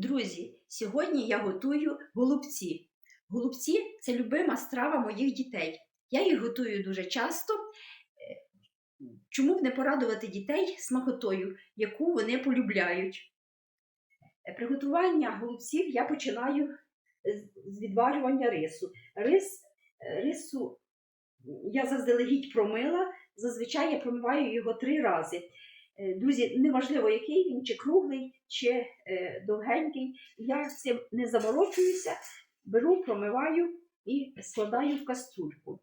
Друзі, сьогодні я готую голубці. Голубці це любима страва моїх дітей. Я їх готую дуже часто. Е, Чому б не порадувати дітей смакотою, яку вони полюбляють? Е, Приготування голубців я починаю з- відварювання рису. Рис, е, рису я заздалегідь промила, зазвичай я промиваю його три рази. Е, Друзі, неважливо, який він, чи круглий, чи е, довгенький. Я цим не заморочуюся, беру, промиваю і складаю в каструльку.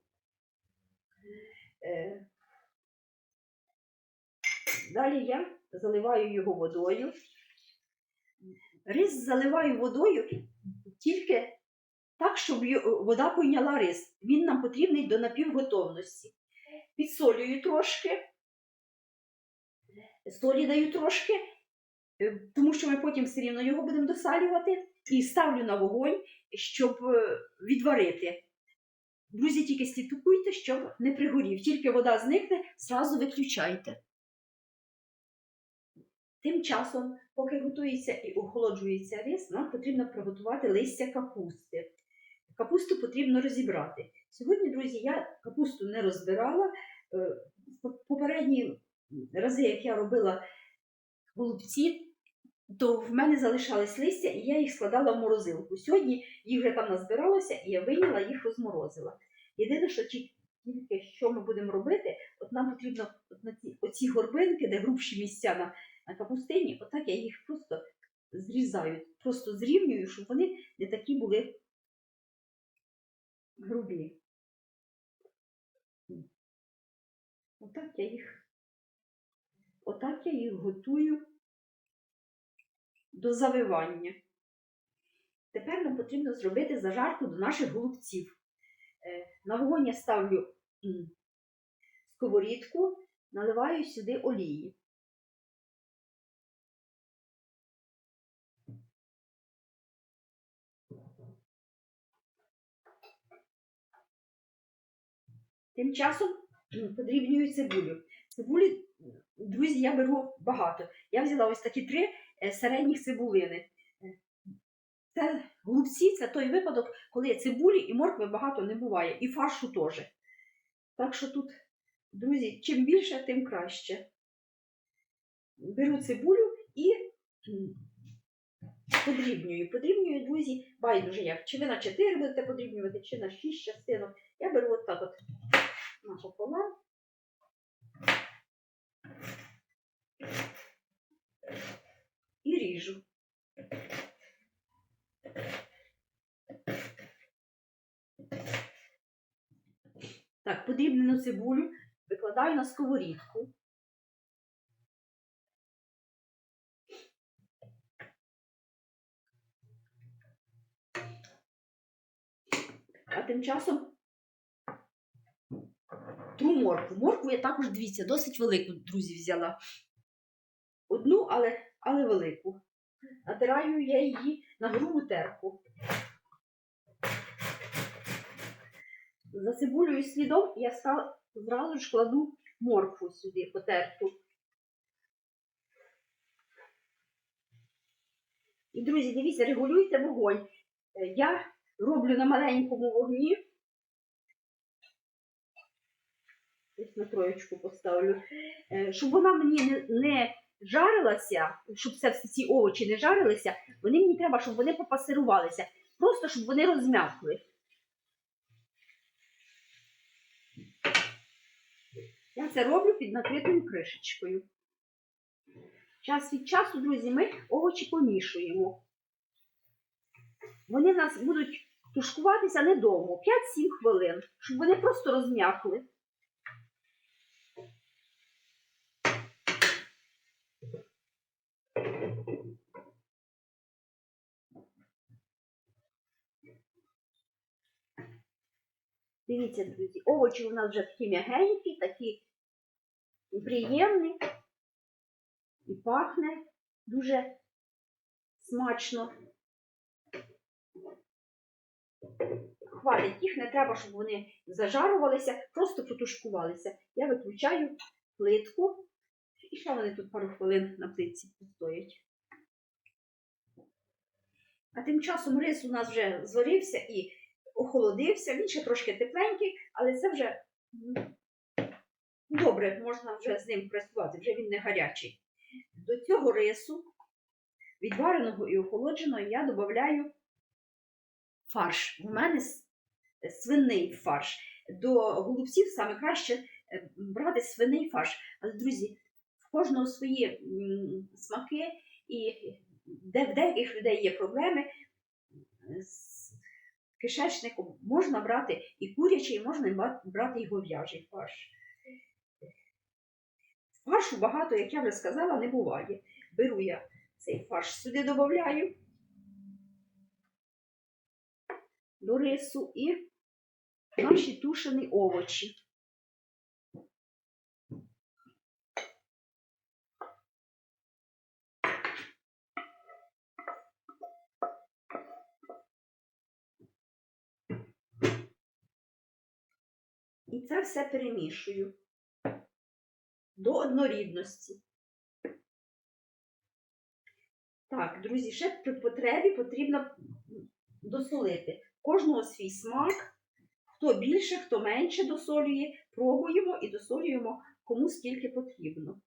Е, Далі я заливаю його водою. Рис заливаю водою тільки так, щоб вода пойняла рис. Він нам потрібний до напівготовності. Підсолюю трошки, солі даю трошки, е, тому що ми потім все рівно його будемо досалювати, і ставлю на вогонь, щоб е, відварити. Друзі, тільки слідкуйте, щоб не пригорів. Тільки вода зникне, зразу виключайте. Тим часом, поки готується і охолоджується рис, нам потрібно приготувати листя капусти. Капусту потрібно розібрати. Сьогодні, друзі, я капусту не розбирала. Е, Попередні рази, як я робила голубці, то в мене залишались листя, і я їх складала в морозилку. Сьогодні їх вже там назбиралося, і я вийняла їх розморозила. Єдине, що тільки що ми будемо робити, от нам потрібно от на ці, оці горбинки, де грубші місця на, на капустині, отак я їх просто зрізаю, просто зрівнюю, щоб вони не такі були грубі. Отак я їх, отак я їх готую до завивання. Тепер нам потрібно зробити зажарку до наших голубців. Е, На вогонь я ставлю сковорідку, наливаю сюди олії. Тим часом подрібнюю цибулю. Цибулі, друзі, я беру багато. Я взяла ось такі три е, середніх цибулини. Е, Це голубці це той випадок, коли цибулі і моркви багато не буває, і фаршу теж. Так що тут, друзі, чим більше, тим краще. Беру цибулю і подрібнюю. Подрібнюю, друзі, байдуже як. Чи ви на 4 будете подрібнювати, чи на 6 частинок. Я беру от так от напополам. І ріжу. Так, подрібнену цибулю викладаю на сковорідку. А тим часом тру моркву. Моркву я також, дивіться, досить велику, друзі, взяла. Але, але велику. Натираю я її на грубу терку. За цибулею слідом я зразу ж кладу моркву сюди потерту. І, друзі, дивіться, регулюйте вогонь. Е, Я роблю на маленькому вогні. Десь на троєчку поставлю. Е, Щоб вона мені не жарилася, щоб всі ці овочі не жарилися, вони мені треба, щоб вони попасирувалися. Просто щоб вони розм'якли. Я це роблю під накритою кришечкою. Час від часу, друзі, ми овочі помішуємо. Вони в нас будуть тушкуватися недовго, 5-7 хвилин, щоб вони просто розм'якли. Дивіться, друзі, овочі у нас вже такі м'ягенькі, такі приємні і пахне дуже смачно. Хватить їх, не треба, щоб вони зажарувалися, просто потушкувалися. Я виключаю плитку, і ще вони тут пару хвилин на плитці постоять. А тим часом рис у нас вже зварився і охолодився, він ще трошки тепленький, але це вже добре, можна вже з ним працювати, вже він не гарячий. До цього рису, відвареного і охолодженого, я додаю фарш. У мене свиний фарш. До голубців саме краще е, брати свиний фарш. Але, друзі, в кожного свої смаки, і де, в деяких людей є проблеми з кишечником. Можна брати і курячий, можна брати і гов'яжий фарш. Фаршу багато, як я вже сказала, не буває. Беру я цей фарш сюди додаю до рису і наші тушені овочі. І це все перемішую до однорідності. Так, друзі, ще при потребі потрібно досолити. Кожного свій смак. Хто більше, хто менше досолює, пробуємо і досолюємо кому скільки потрібно.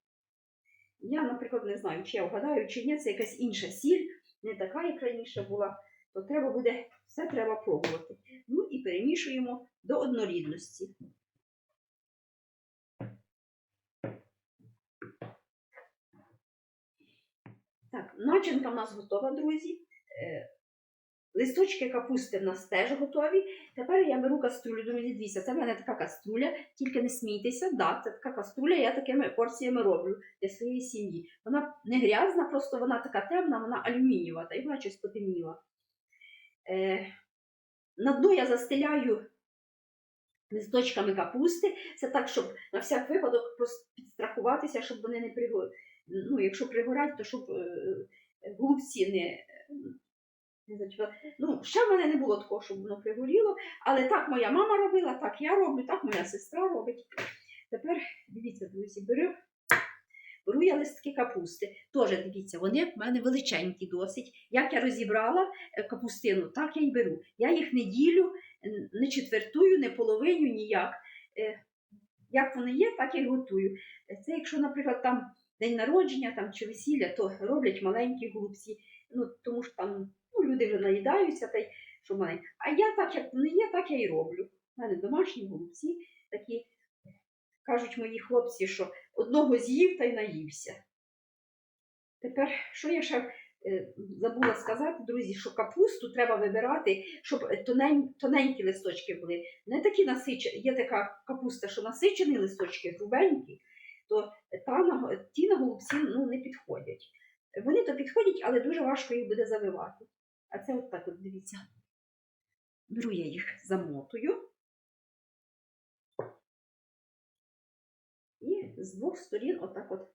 Я, наприклад, не знаю, чи я вгадаю, чи ні, це якась інша сіль, не така, як раніше була, то треба буде, все треба пробувати. Ну і перемішуємо до однорідності. Так, начинка в нас готова, друзі. Е, Листочки капусти в нас теж готові. Тепер я беру каструлю, друзі, дивіться, це в мене така каструля, тільки не смійтеся, да, це така каструля, я такими порціями роблю для своєї сім'ї. Вона не грязна, просто вона така темна, вона алюмінієва, та й вона щось потемніла. Е, на дно я застеляю листочками капусти. Це так, щоб на всяк випадок підстрахуватися, щоб вони не пригорять. Ну, якщо пригорять, то щоб е, голубці не. зачепили. Ну, ще в мене не було такого, щоб воно пригоріло, але так моя мама робила, так я роблю, так моя сестра робить. Тепер дивіться, друзі, беру, беру я листки капусти. Теж дивіться, вони в мене величенькі досить. Як я розібрала е, капустину, так я й беру. Я їх не ділю, не четвертую, не половиню ніяк. Е, Як вони є, так я й готую. Е, Це якщо, наприклад, там день народження там, чи весілля, то роблять маленькі голубці. Ну, тому що там ну, люди вже наїдаються, та й що маленькі. А я так, як вони є, так я й роблю. У мене домашні голубці такі, кажуть мої хлопці, що одного з'їв та й наївся. Тепер, що я ще е, забула сказати, друзі, що капусту треба вибирати, щоб тонень, тоненькі листочки були. Не такі насичені. Є така капуста, що насичені листочки, грубенькі, то та ті на голубці ну, не підходять. Вони то підходять, але дуже важко їх буде завивати. А це от так от дивіться. Беру я їх замотую. І з двох сторін отак от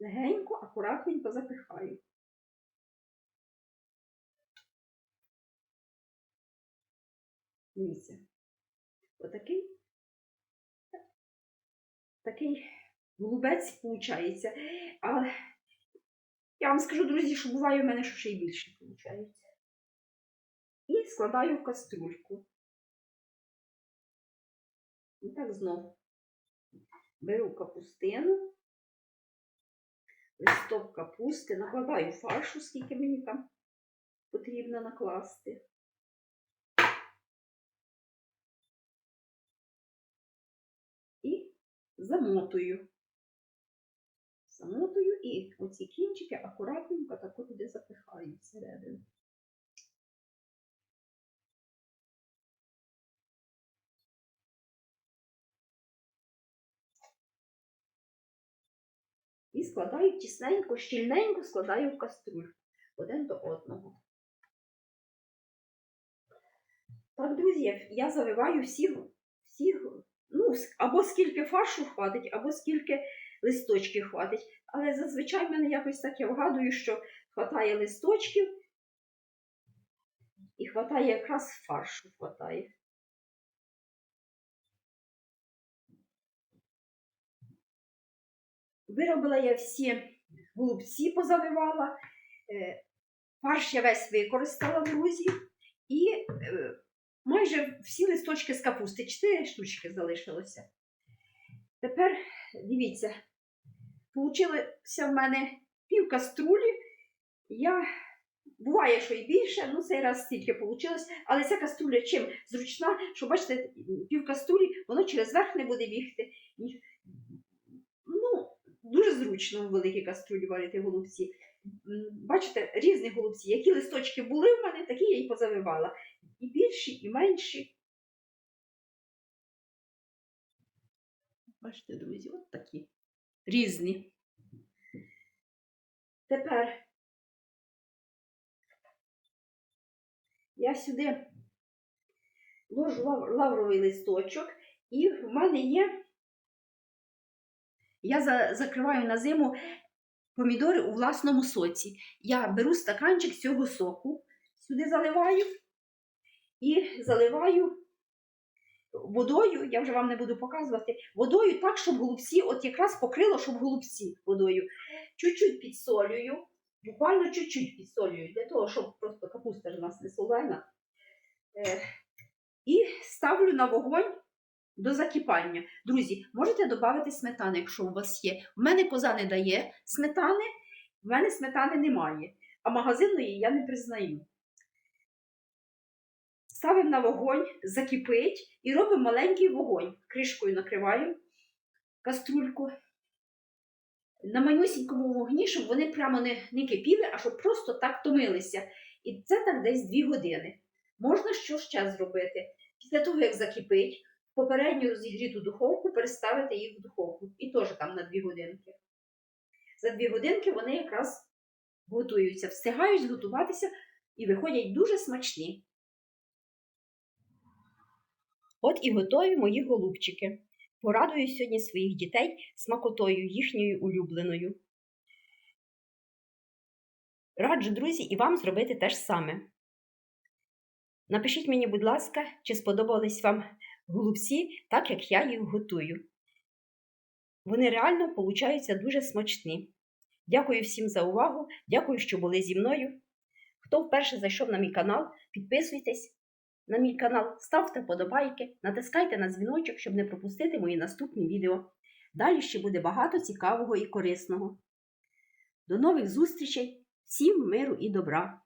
легенько, акуратненько запихаю. Дивіться. Отакий. Такий голубець виходить. Але я вам скажу, друзі, що буває в мене, що ще й більше виходить. І складаю в каструльку. І так знову беру капустину, листок капусти, накладаю фаршу, скільки мені там потрібно накласти. І замотую самотою, і оці кінчики акуратненько тако туди запихаю всередину. І складаю тісненько, щільненько складаю в каструль один до одного. Так, друзі, я завиваю всіх, всіх, ну, або скільки фаршу хватить, або скільки листочків хватить. Але зазвичай в мене якось так я вгадую, що хватає листочків і хватає якраз фаршу хватає. Виробила я всі голубці, позавивала, е, фарш я весь використала, друзі, і е, майже всі листочки з капусти, 4 штучки залишилося. Тепер дивіться, получилося в мене пів каструлі. Я буває, що і більше, ну цей раз стільки вийшло, але ця каструля чим зручна, що бачите, пів каструлі, воно через верх не буде бігти. Ну, дуже зручно в великій каструлі варити голубці. Бачите, різні голубці. Які листочки були в мене, такі я і позавивала. І більші, і менші. Бачите, друзі, от такі. Різні. Тепер я сюди ложу лав- лавровий листочок, і в мене є. Я за- закриваю на зиму помідори у власному соці. Я беру стаканчик цього соку, сюди заливаю і заливаю водою, я вже вам не буду показувати, водою так, щоб голубці, от якраз покрило, щоб голубці водою. Чуть-чуть підсолюю, буквально чуть-чуть підсолюю, для того, щоб просто капуста ж у нас не солена. Е, і ставлю на вогонь до закипання. Друзі, можете додати сметани, якщо у вас є. У мене коза не дає сметани, в мене сметани немає, а магазинної я не признаю. Ставимо на вогонь, закипить і робимо маленький вогонь. Кришкою накриваємо каструльку. На манюсінькому вогні, щоб вони прямо не, не кипіли, а щоб просто так томилися. І це так десь 2 години. Можна що ще зробити? Після того, як закипить, в попередню розігріту духовку переставити їх в духовку. І теж там на 2 годинки. За 2 годинки вони якраз готуються, встигають зготуватися і виходять дуже смачні. От і готові мої голубчики. Порадую сьогодні своїх дітей смакотою їхньою улюбленою. Раджу, друзі, і вам зробити те ж саме. Напишіть мені, будь ласка, чи сподобались вам голубці, так як я їх готую. Вони реально получаються дуже смачні. Дякую всім за увагу, дякую, що були зі мною. Хто вперше зайшов на мій канал, підписуйтесь на мій канал, ставте вподобайки, натискайте на дзвіночок, щоб не пропустити мої наступні відео. Далі ще буде багато цікавого і корисного. До нових зустрічей! Всім миру і добра!